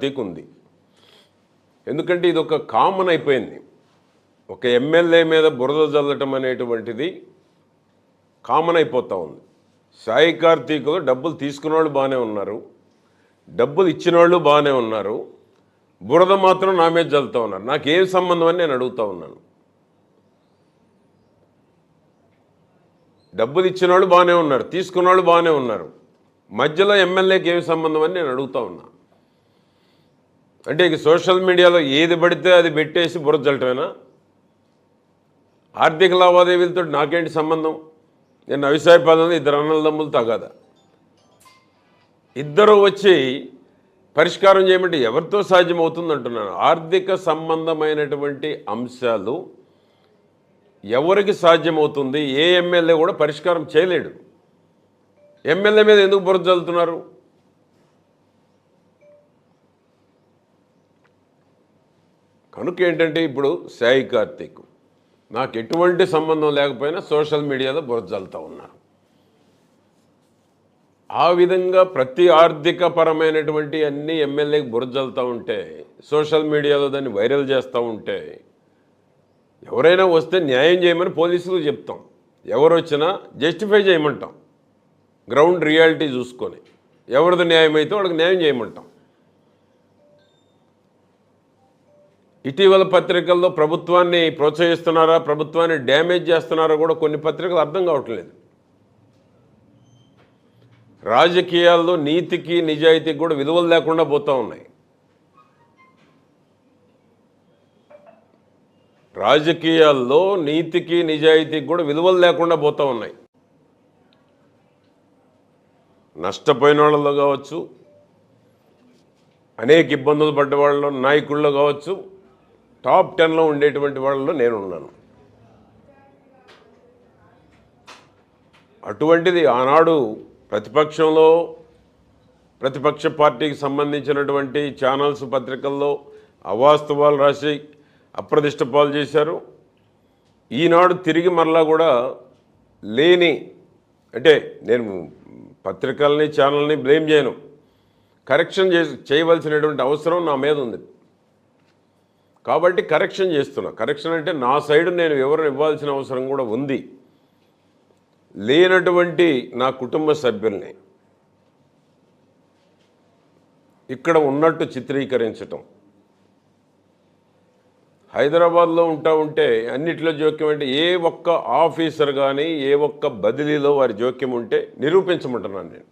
కార్తీక్ ఉంది ఎందుకంటే ఇది ఒక కామన్ అయిపోయింది. ఒక ఎమ్మెల్యే మీద బురద జల్లటం అనేటువంటిది కామన్ అయిపోతూ ఉంది. సాయి కార్తీక్లో డబ్బులు తీసుకున్న వాళ్ళు బాగానే ఉన్నారు. డబ్బులు ఇచ్చిన వాళ్ళు బాగానే ఉన్నారు. బురద మాత్రం నా మీద జల్లుతూ ఉన్నారు. నాకేం సంబంధం అని నేను అడుగుతూ ఉన్నాను. డబ్బులు ఇచ్చిన వాళ్ళు బాగానే ఉన్నారు. తీసుకున్న వాళ్ళు బాగానే ఉన్నారు. మధ్యలో ఎమ్మెల్యేకి ఏమి సంబంధం అని నేను అడుగుతా ఉన్నా. అంటే ఇక సోషల్ మీడియాలో ఏది పడితే అది పెట్టేసి బురద ఆర్థిక లావాదేవీలతో నాకేంటి సంబంధం? నేను అవిసాయపాలన ఇద్దరు అన్నదమ్ములు తగాదా? ఇద్దరు వచ్చి పరిష్కారం చేయమంటే ఎవరితో సాధ్యమవుతుంది అంటున్నాను ఆర్థిక సంబంధమైనటువంటి అంశాలు ఎవరికి సాధ్యమవుతుంది? ఏ ఎమ్మెల్యే కూడా పరిష్కారం చేయలేడు. ఎమ్మెల్యే మీద ఎందుకు బురద చల్లుతున్నారు కనుక ఏంటంటే ఇప్పుడు సాయి కార్తీక్. నాకు ఎటువంటి సంబంధం లేకపోయినా సోషల్ మీడియాలో బురజల్తూ ఉన్నారు. ఆ విధంగా ప్రతి ఆర్థిక పరమైనటువంటి అన్ని ఎమ్మెల్యేకి బురజల్తూ ఉంటే సోషల్ మీడియాలో దాన్ని వైరల్ చేస్తూ ఉంటే ఎవరైనా వస్తే న్యాయం చేయమని పోలీసులు చెప్తాం. ఎవరు వచ్చినా జస్టిఫై చేయమంటాం. గ్రౌండ్ రియాలిటీ చూసుకొని. ఎవరిది న్యాయం అయితే వాళ్ళకి న్యాయం చేయమంటాం. ఇటీవల పత్రికల్లో ప్రభుత్వాన్ని ప్రోత్సహిస్తున్నారా ప్రభుత్వాన్ని డ్యామేజ్ చేస్తున్నారా కూడా కొన్ని పత్రికలు అర్థం కావట్లేదు. రాజకీయాల్లో నీతికి నిజాయితీకి కూడా విలువలు లేకుండా పోతూ ఉన్నాయి. రాజకీయాల్లో నీతికి నిజాయితీకి కూడా విలువలు లేకుండా పోతూ ఉన్నాయి. నష్టపోయిన వాళ్ళలో కావచ్చు అనేక ఇబ్బందులు పడ్డ వాళ్ళు నాయకుల్లో కావచ్చు టాప్ టెన్లో ఉండేటువంటి వాళ్ళలో నేను ఉన్నాను అటువంటిది ఆనాడు ప్రతిపక్షంలో ప్రతిపక్ష పార్టీకి సంబంధించినటువంటి ఛానల్స్ పత్రికల్లో అవాస్తవాలు రాసి అప్రదిష్ట పాలు చేశారు. ఈనాడు తిరిగి మరలా కూడా లేని అంటే నేను పత్రికల్ని ఛానల్ని బ్లేమ్ చేయను. కరెక్షన్ చేసి చేయవలసినటువంటి అవసరం నా మీద ఉంది. కాబట్టి కరెక్షన్ చేస్తున్నా. కరెక్షన్ అంటే నా సైడ్ నేను వివరణ ఇవ్వాల్సిన అవసరం కూడా ఉంది. లేనటువంటి నా కుటుంబ సభ్యుల్ని ఇక్కడ ఉన్నట్టు చిత్రీకరించటం. హైదరాబాద్లో ఉంటా ఉంటే అన్నిట్లో జోక్యం అంటే ఏ ఒక్క ఆఫీసర్ కానీ ఏ ఒక్క బదిలీలో వారి జోక్యం ఉంటే నిరూపించమంటున్నాను నేను.